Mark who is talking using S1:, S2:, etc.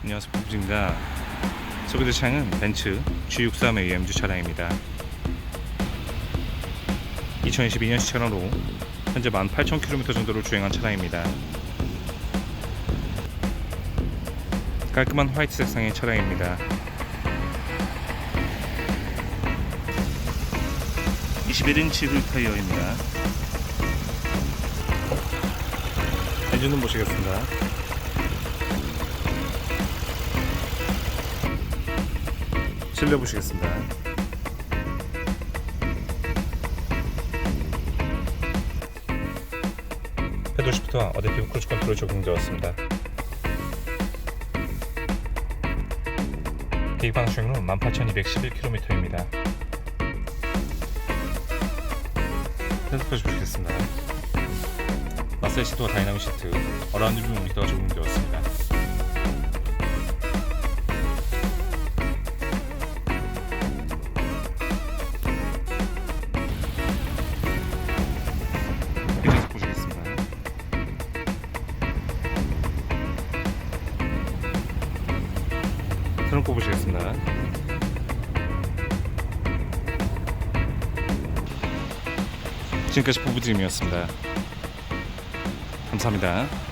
S1: 안녕하세요. 부부입니다 소개될 차량은 벤츠 G63 AMG 차량입니다. 2022년 시차량으로 현재 18,000km 정도를 주행한 차량입니다. 깔끔한 화이트 색상의 차량입니다. 21인치 휠 타이어입니다. 엔진은 보시겠습니다 실내 보시겠습니다. 패들 시프트와 어댑티브 크루즈 컨트롤 적용되었습니다. 계기판 주행로 18,211km입니다. 핸드폰 보시겠습니다. 마사지 시트와 다이나믹 시트, 어라운드 뷰 모니터가 적용되었습니다. 트렁크 보시겠습니다. 지금까지 부부짐이었습니다. 감사합니다.